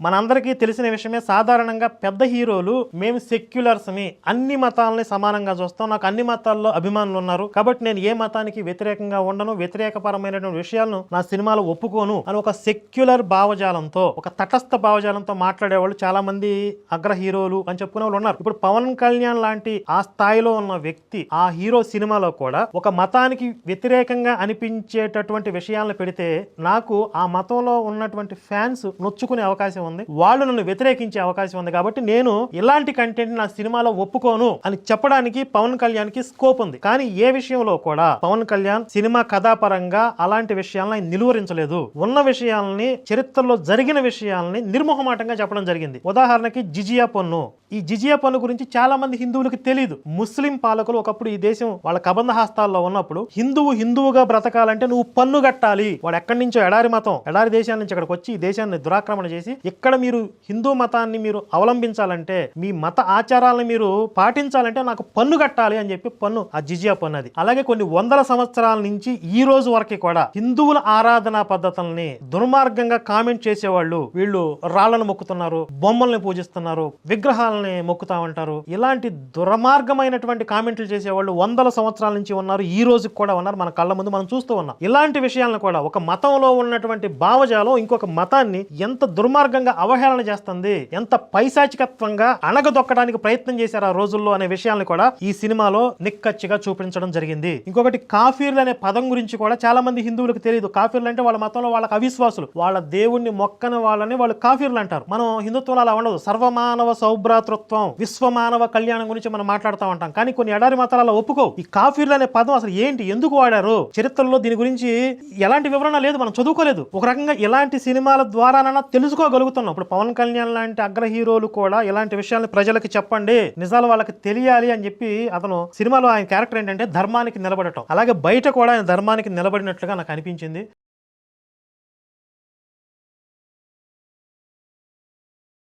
మనందరికీ తెలిసిన విషయమే సాధారణంగా పెద్ద హీరోలు మేము సెక్యులర్స్ని అన్ని మతాలని సమానంగా చూస్తాం. నాకు అన్ని మతాల్లో అభిమానులు ఉన్నారు. కాబట్టి నేను ఏ మతానికి వ్యతిరేకంగా ఉండను వ్యతిరేకపరమైనటువంటి విషయాలను నా సినిమాలో ఒప్పుకోను అని ఒక సెక్యులర్ భావజాలంతో ఒక తటస్థ భావజాలంతో మాట్లాడేవాళ్ళు చాలా మంది అగ్ర హీరోలు అని చెప్పుకునే వాళ్ళు ఉన్నారు. ఇప్పుడు పవన్ కళ్యాణ్ లాంటి ఆ స్థాయిలో ఉన్న వ్యక్తి ఆ హీరో సినిమాలో కూడా ఒక మతానికి వ్యతిరేకంగా అనిపించేటటువంటి విషయాలను పెడితే నాకు ఆ మతంలో ఉన్నటువంటి ఫ్యాన్స్ నొచ్చుకునే అవకాశం ఉంది. వాళ్ళు నన్ను వ్యతిరేకించే అవకాశం ఉంది కాబట్టి నేను ఇలాంటి కంటెంట్ నా సినిమాలో ఒప్పుకోను అని చెప్పడానికి పవన్ కళ్యాణ్కి స్కోప్ ఉంది. కానీ ఏ విషయంలో కూడా పవన్ కళ్యాణ్ సినిమా కథాపరంగా అలాంటి విషయాలను ఆయన నిలువరించలేదు. ఉన్న విషయాలని చరిత్రలో జరిగిన విషయాలని నిర్మోహమాటంగా చెప్పడం జరిగింది. ఉదాహరణకి జిజియా పన్ను. ఈ జిజియా పన్ను గురించి చాలా మంది హిందువులకు తెలియదు ముస్లిం పాలకులు ఒకప్పుడు ఈ దేశం వాళ్ళ కబంధ హస్తాల్లో ఉన్నప్పుడు హిందువు హిందువుగా బ్రతకాలంటే నువ్వు పన్ను కట్టాలి. వాడు ఎక్కడి నుంచో ఎడారి మతం ఎడారి దేశాల నుంచి ఇక్కడికి వచ్చి ఈ దేశాన్ని దురాక్రమణ చేసి ఇక్కడ మీరు హిందూ మతాన్ని మీరు అవలంబించాలంటే మీ మత ఆచారాలను మీరు పాటించాలంటే నాకు పన్ను కట్టాలి అని చెప్పి పన్ను ఆ జిజియా పన్ను అది. అలాగే కొన్ని వందల సంవత్సరాల నుంచి ఈ రోజు వరకు కూడా హిందువుల ఆరాధనా పద్ధతుల్ని దుర్మార్గంగా కామెంట్ చేసేవాళ్ళు వీళ్ళు రాళ్ళను మొక్కుతున్నారు బొమ్మల్ని పూజిస్తున్నారు విగ్రహాలను మొక్కుతా ఉంటారు ఇలాంటి దుర్మార్గమైనటువంటి కామెంట్లు చేసేవాళ్ళు వందల సంవత్సరాల నుంచి ఉన్నారు. ఈ రోజుకి కూడా ఉన్నారు. మన కళ్ళ ముందు మనం చూస్తూ ఉన్నాం. ఇలాంటి విషయాలను కూడా ఒక మతంలో ఉన్నటువంటి భావజాలం ఇంకొక మతాన్ని ఎంత దుర్మార్గంగా అవహేళన చేస్తుంది? ఎంత పైశాచికత్వంగా అణగదొక్కడానికి ప్రయత్నం చేశారు ఆ రోజుల్లో అనే విషయాలను కూడా ఈ సినిమాలో నిక్కచ్చిగా చూపించడం జరిగింది. ఇంకొకటి కాఫీర్లు అనే పదం గురించి కూడా చాలా మంది హిందువులకు తెలియదు కాఫీర్లు అంటే వాళ్ళ మతంలో వాళ్ళకి అవిశ్వాసులు. వాళ్ళ దేవుణ్ణి మొక్కని వాళ్ళని వాళ్ళు కాఫీర్లు అంటారు. మనం హిందుత్వంలో అలా ఉండదు. సర్వమానవ సౌభ్రాతృత్వం విశ్వమానవ కళ్యాణం గురించి మనం మాట్లాడుతూ ఉంటాం. కానీ కొన్ని ఎడారి మతాలలో ఒప్పుకో ఈ కాఫీర్లు అనే పదం అసలు ఏంటి? ఎందుకు వాడారు? చరిత్రలో దీని గురించి ఎలాంటి వివరణ లేదు. మనం చదువుకోలేదు. ఒక రకంగా ఇలాంటి సినిమాల ద్వారానైనా తెలుసుకోగలుగుతున్నాం. ఇప్పుడు పవన్ కళ్యాణ్ లాంటి అగ్ర హీరోలు కూడా ఇలాంటి విషయాలను ప్రజలకు చెప్పండి. నిజాలు వాళ్ళకి తెలియాలి అని చెప్పి అతను సినిమాలో ఆయన క్యారెక్టర్ ఏంటంటే ధర్మానికి నిలబడటం. అలాగే బయట కూడా ఆయన ధర్మానికి నిలబడినట్లుగా నాకు అనిపించింది.